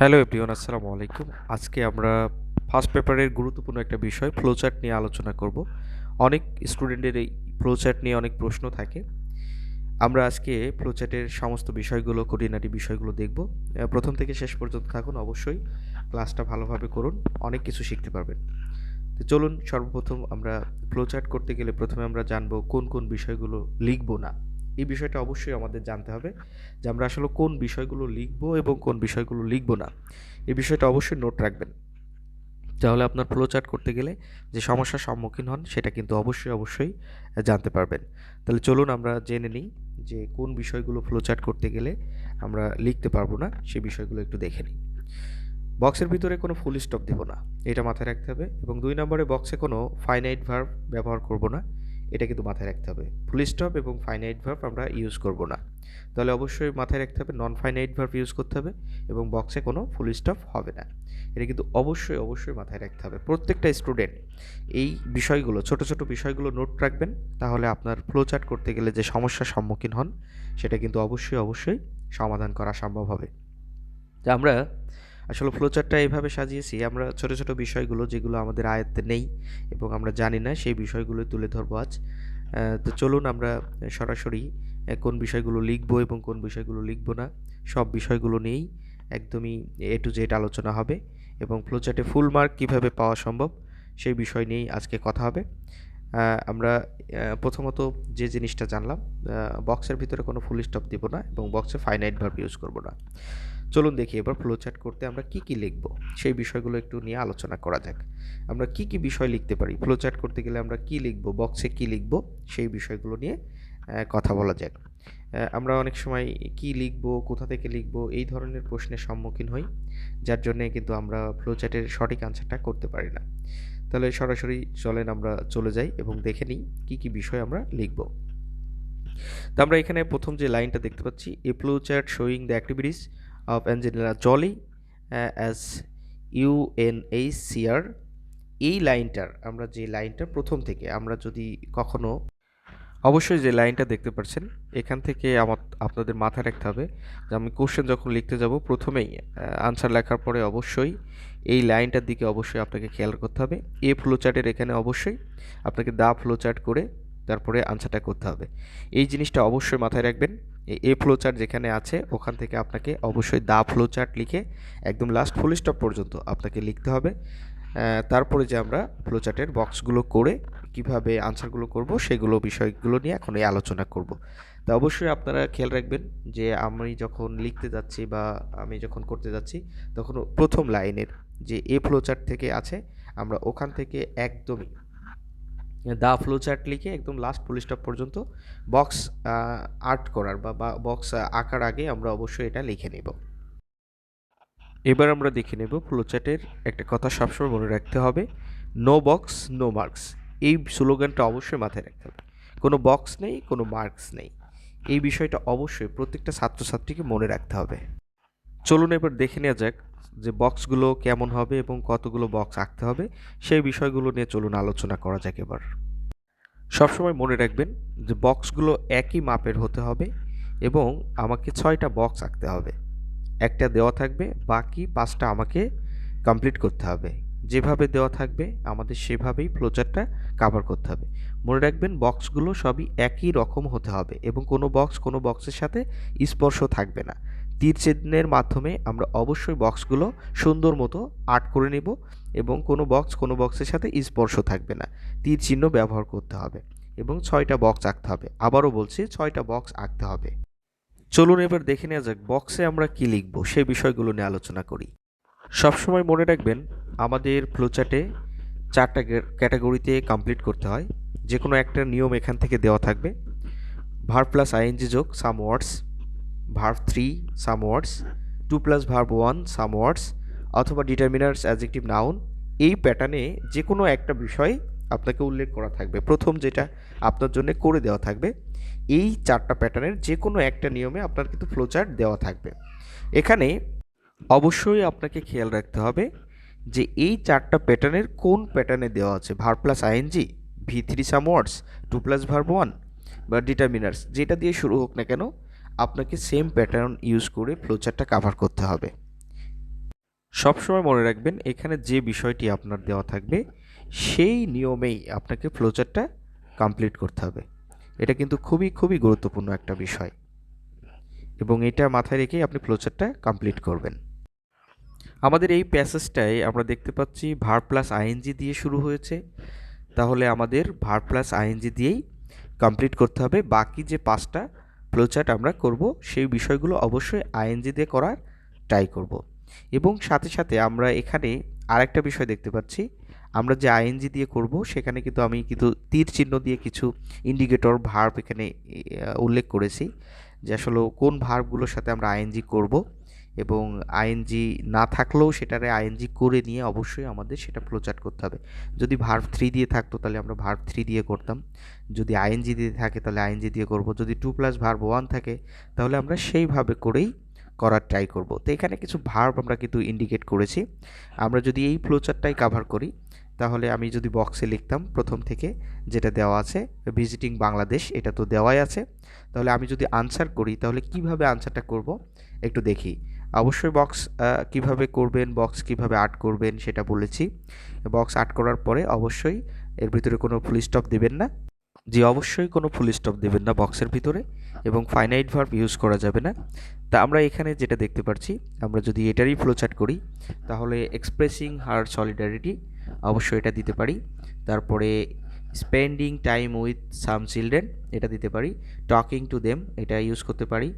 Hello everyone আসসালামু আলাইকুম আজকে আমরা ফার্স্ট পেপারের গুরুত্বপূর্ণ একটা বিষয় ফ্লোচার্ট নিয়ে আলোচনা করব। অনেক স্টুডেন্টের এই ফ্লোচার্ট নিয়ে অনেক প্রশ্ন থাকে। আমরা আজকে ফ্লোচার্টের সমস্ত বিষয়গুলো কোর্ডিনারি বিষয়গুলো দেখব। প্রথম থেকে শেষ পর্যন্ত থাকুন, অবশ্যই ক্লাসটা ভালোভাবে করুন, অনেক কিছু শিখতে পারবেন। তো চলুন, সর্বপ্রথম আমরা ফ্লোচার্ট করতে গেলে প্রথমে আমরা জানব কোন কোন বিষয়গুলো লিখব না। এই বিষয়টা অবশ্যই আমাদের জানতে হবে যে আমরা আসলে কোন বিষয়গুলো লিখব এবং কোন বিষয়গুলো লিখব না। এই বিষয়টা অবশ্যই নোট রাখবেন। তাহলে আপনার ফ্লো চার্ট করতে গেলে যে সমস্যার সম্মুখীন হন, সেটা কিন্তু অবশ্যই অবশ্যই জানতে পারবেন। তাহলে চলুন আমরা জেনে নিই যে কোন বিষয়গুলো ফ্লো চার্ট করতে গেলে আমরা লিখতে পারব না, সেই বিষয়গুলো একটু দেখে নিই। বক্সের ভিতরে কোনো ফুল স্টপ দেবো না, এটা মাথায় রাখতে হবে এবং দুই নম্বরে বক্সে কোনো ফাইনাইট ভার্ব ব্যবহার করব না। এটা কিন্তু মাথায় রাখতে হবে। ফুল স্টপ এবং ফাইনাইট ভার্ব আমরা ইউজ করব না। তাহলে অবশ্যই মাথায় রাখতে হবে নন ফাইনাইট ভার্ব ইউজ করতে হবে এবং বক্সে কোনো ফুল স্টপ হবে না। এটা কিন্তু অবশ্যই অবশ্যই মাথায় রাখতে হবে। প্রত্যেকটা স্টুডেন্ট এই বিষয়গুলো, ছোট ছোট বিষয়গুলো নোট রাখবেন। তাহলে আপনার ফ্লো চার্ট করতে গেলে যে সমস্যার সম্মুখীন হন, সেটা কিন্তু অবশ্যই অবশ্যই সমাধান করা সম্ভব হবে। আমরা আসলে ফ্লোচারটা এইভাবে সাজিয়েছি, আমরা ছোট ছোট বিষয়গুলো যেগুলো আমাদের আয়ত্তে নেই এবং আমরা জানি না, সেই বিষয়গুলো তুলে ধরবো আজ। তো চলুন আমরা সরাসরি কোন বিষয়গুলো লিখব এবং কোন বিষয়গুলো লিখব না, সব বিষয়গুলো নিয়েই একদমই এ টু জেড আলোচনা হবে এবং ফ্লোচার্টে ফুল মার্ক কীভাবে পাওয়া সম্ভব, সেই বিষয় নিয়েই আজকে কথা হবে। আমরা প্রথমত যে জিনিসটা জানলাম বক্সের ভিতরে কোনো ফুল স্টপ দিব না এবং বক্সে ফাইনাইট ভার্ব ইউজ করব না। চলুন দেখি এবার ফ্লো ফ্লোচার্ট করতে আমরা কি কি লিখব। সেই বিষয়গুলো একটু নিয়ে আলোচনা করা যাক। আমরা কি কি বিষয় লিখতে পারি? ফ্লো ফ্লোচার্ট করতে গেলে আমরা কি লিখব? বক্সে কি লিখব? সেই বিষয়গুলো নিয়ে কথা বলা যাক। আমরা অনেক সময় কি লিখব? কোথা থেকে লিখব? এই ধরনের প্রশ্নের সম্মুখীন হই, যার জন্যে কিন্তু আমরা ফ্লো ফ্লোচার্টের সঠিক আনসারটা করতে পারি না। তাহলে সরাসরি চলেন আমরা চলে যাই এবং দেখে নিই কি কি বিষয় আমরা লিখব। তো আমরা এখানে প্রথম যে লাইনটা দেখতে পাচ্ছি a flow chart showing the activities of Angelina Jolie as UNHCR এই লাইনটার, আমরা যে লাইনটা প্রথম থেকে, আমরা যদি কখনো, অবশ্যই যে লাইনটা দেখতে পাচ্ছেন এখান থেকে আমার, আপনাদের মাথায় রাখতে হবে যে আমি কোশ্চেন যখন লিখতে যাব, প্রথমেই আনসার লেখার পরে অবশ্যই এই লাইনটার দিকে অবশ্যই আপনাকে খেয়াল করতে হবে। এ ফ্লো চার্টের এখানে অবশ্যই আপনাকে দা ফ্লো চার্ট করে তারপরে আনসারটা করতে হবে। এই জিনিসটা অবশ্যই মাথায় রাখবেন। এ ফ্লোচার্ট যেখানে আছে, ওখান থেকে আপনাকে অবশ্যই দা ফ্লোচার্ট লিখে একদম লাস্ট ফুল স্টপ পর্যন্ত আপনাকে লিখতে হবে। তারপরে যে আমরা ফ্লোচার্টের বক্সগুলো করে কীভাবে আনসারগুলো করব, সেগুলো বিষয়গুলো নিয়ে এখন এই আলোচনা করব। তা অবশ্যই আপনারা খেয়াল রাখবেন যে আমি যখন লিখতে যাচ্ছি বা আমি যখন করতে যাচ্ছি, তখন প্রথম লাইনের যে এ ফ্লোচার্ট থেকে আছে, আমরা ওখান থেকে একদমই দা ফ্লো চার্ট লিখে একদম লাস্ট ফুল স্টপ পর্যন্ত বক্স আর্ট করার বা বক্স আঁকার আগে আমরা অবশ্যই এটা লিখে নেব। এবার আমরা দেখে নেব ফ্লোচার্টের একটা কথা সবসময় মনে রাখতে হবে নো বক্স নো মার্কস এই স্লোগানটা অবশ্যই মাথায় রাখতে হবে। কোনো বক্স নেই, কোনো মার্কস নেই। এই বিষয়টা অবশ্যই প্রত্যেকটা ছাত্রছাত্রীকে মনে রাখতে হবে। চলুন এবার দেখে নেওয়া যাক যে বক্সগুলো কেমন হবে এবং কতগুলো বক্স আঁকতে হবে, সেই বিষয়গুলো নিয়ে চলুন আলোচনা করা যাক এবার। সবসময় মনে রাখবেন যে বক্সগুলো একই মাপের হতে হবে এবং আমাকে ছয়টা বক্স আঁকতে হবে। একটা দেওয়া থাকবে, বাকি পাঁচটা আমাকে কমপ্লিট করতে হবে। যেভাবে দেওয়া থাকবে, আমাদের সেভাবেই ফ্লোচারটা কাভার করতে হবে। মনে রাখবেন বক্সগুলো সবই একই রকম হতে হবে এবং কোনো বক্স কোনো বক্সের সাথে স্পর্শ থাকবে না। তীর চিহ্নের মাধ্যমে আমরা অবশ্যই বক্সগুলো সুন্দর মতো আর্ট করে নেব এবং কোনো বক্স কোনো বক্সের সাথে স্পর্শ থাকবে না। তীর চিহ্ন ব্যবহার করতে হবে এবং ছয়টা বক্স আঁকতে হবে। আবারও বলছি, ছয়টা বক্স আঁকতে হবে। চলুন এবার দেখে নেওয়া যাক, বক্সে আমরা কি লিখব সেই বিষয়গুলো নিয়ে আলোচনা করি। সবসময় মনে রাখবেন, আমাদের ফ্লোচার্টে চারটা ক্যাটাগরিতে কমপ্লিট করতে হয়। যে কোনো একটা নিয়ম এখান থেকে দেওয়া থাকবে। ভার প্লাস আইএনজি যোগ some words. Verb three some words to plus verb one some words অথবা ডিটারমিনার্স অ্যাজেক্টিভ নাউন এই প্যাটার্নে যে কোনো একটা বিষয় আপনাকে উল্লেখ করা থাকবে। প্রথম যেটা আপনার জন্য করে দেওয়া থাকবে, এই চারটা প্যাটার্নের যে কোনো একটা নিয়মে আপনার কিন্তু ফ্লোচার্ট দেওয়া থাকবে। এখানে অবশ্যই আপনাকে খেয়াল রাখতে হবে যে এই চারটা প্যাটার্নের কোন প্যাটার্নে দেওয়া আছে। Verb plus ING V three some words to plus verb one বা ডিটারমিনার্স যেটা দিয়ে শুরু হোক না কেন আপনাকে সেম প্যাটার্ন ইউজ করে ফ্লোচারটা কাভার করতে হবে। সবসময় মনে রাখবেন, এখানে যে বিষয়টি আপনার দেওয়া থাকবে, সেই নিয়মেই আপনাকে ফ্লোচারটা কমপ্লিট করতে হবে। এটা কিন্তু খুবই খুবই গুরুত্বপূর্ণ একটা বিষয়। এবং এটা মাথায় রেখেই আপনি ফ্লোচারটা কমপ্লিট করবেন। আমাদের এই প্যাসেজটায় আমরা দেখতে পাচ্ছি ভার প্লাস আইএনজি দিয়ে শুরু হয়েছে। তাহলে আমাদের ভার প্লাস আইএনজি দিয়েই কমপ্লিট করতে হবে। বাকি যে পাঁচটা ফ্লোচার্ট আমরা করব, সেই বিষয়গুলো অবশ্যই আইএনজি দিয়ে করার ট্রাই করব। এবং সাথে সাথে আমরা এখানে আরেকটা বিষয় দেখতে পাচ্ছি। আমরা যে আইএনজি দিয়ে করব, সেখানে কিন্তু আমি কিন্তু তীর চিহ্ন দিয়ে কিছু ইন্ডিকেটর ভার্ব এখানে উল্লেখ করেছি। যে আসলে কোন ভার্বগুলোর সাথে আমরা আইএনজি করব। এবং আইএনজি না থাকলেও সেটারে আইএনজি করে নিয়ে অবশ্যই আমাদের সেটা ফ্লোচার্ট করতে হবে। যদি ভার্ব থ্রি দিয়ে থাকতো তাহলে আমরা ভার্ব থ্রি দিয়ে করতাম। যদি আইএনজি দিয়ে থাকে তাহলে আইএনজি দিয়ে করব। যদি টু প্লাস ভার্ব ওয়ান থাকে তাহলে আমরা সেইভাবে করেই করার ট্রাই করব। তো এখানে কিছু ভার্ব আমরা কিন্তু ইন্ডিকেট করেছি। আমরা যদি এই ফ্লোচারটাই কাভার করি, তাহলে আমি যদি বক্সে লিখতাম প্রথম থেকে যেটা দেওয়া আছে ভিজিটিং বাংলাদেশ, এটা তো দেওয়াই আছে। তাহলে আমি যদি আনসার করি, তাহলে কীভাবে আনসারটা করব? একটু দেখি। অবশ্যই বক্স কীভাবে করবেন বক্স কীভাবে আর্ট করবেন সেটা বলেছি। বক্স আর্ট করার পরে অবশ্যই এর ভিতরে কোনো ফুল স্টপ দেবেন না। জি, অবশ্যই কোনো ফুল স্টপ দেবেন না বক্সের ভিতরে এবং ফাইনাইট ভার্ব ইউজ করা যাবে না। তা আমরা এখানে যেটা দেখতে পাচ্ছি আমরা যদি এটারই ফ্লোচার্ট করি, তাহলে এক্সপ্রেসিং হার সলিডারিটি অবশ্যই এটা দিতে পারি। তারপরে spending time with some children এটা দিতে পারি। টকিং টু দেম এটা ইউজ করতে পারি।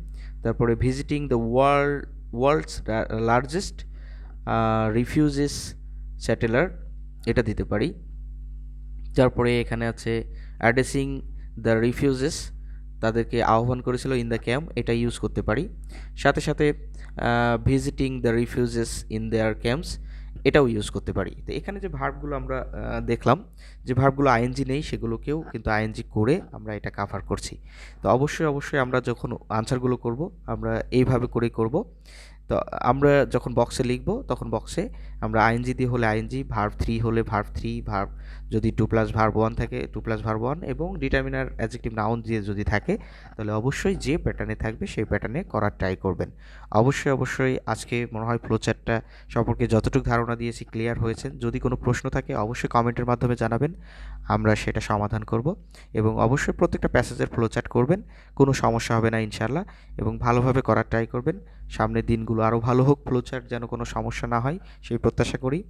তারপরে visiting the world world's largest refugees settler এটা দিতে পারি। তারপরে এখানে আছে অ্যাড্রেসিং দ্য রিফিউজেস তাদেরকে আহ্বান করেছিল ইন দ্য ক্যাম্প এটা ইউজ করতে পারি। সাথে সাথে visiting the refugees in their camps এটাও ইউজ করতে পারি। তো এখানে যে ভার্বগুলো আমরা দেখলাম, যে ভার্বগুলো আইএনজি নেই, সেগুলোকেও কিন্তু আইএনজি করে আমরা এটা কাভার করছি। তো অবশ্যই অবশ্যই আমরা যখন আনসারগুলো করব, আমরা এইভাবে করেই করব। তো আমরা যখন বক্সে লিখব, তখন বক্সে আমরা আইএনজি দিয়ে হলে আইএনজি ভার্ব থ্রি হলে ভার্ব থ্রি ভার্ব যদি টু প্লাস ভার্ব ওয়ান থাকে টু প্লাস ভার্ব ওয়ান এবং ডিটারমিনার অ্যাজেক্টিভ নাউন দিয়ে যদি থাকে, তাহলে অবশ্যই যে প্যাটার্নে থাকবে সেই প্যাটার্নে করার ট্রাই করবেন। অবশ্যই অবশ্যই আজকে মনে হয় ফ্লোচারটা সম্পর্কে যতটুকু ধারণা দিয়েছি ক্লিয়ার হয়েছে যদি কোনো প্রশ্ন থাকে, অবশ্যই কমেন্টের মাধ্যমে জানাবেন, আমরা সেটা সমাধান করব এবং অবশ্যই প্রত্যেকটা প্যাসেজের ফ্লোচার্ট করবেন, কোনো সমস্যা হবে না ইনশাল্লাহ এবং ভালোভাবে করার ট্রাই করবেন। সামনের দিনগুলো আরও ভালো হোক ফ্লোচার্ট যেন কোনো সমস্যা না হয়, সেই প্রত্যাশা করি।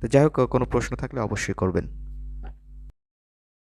তো যাই হোক কোনো প্রশ্ন থাকলে অবশ্যই করবেন।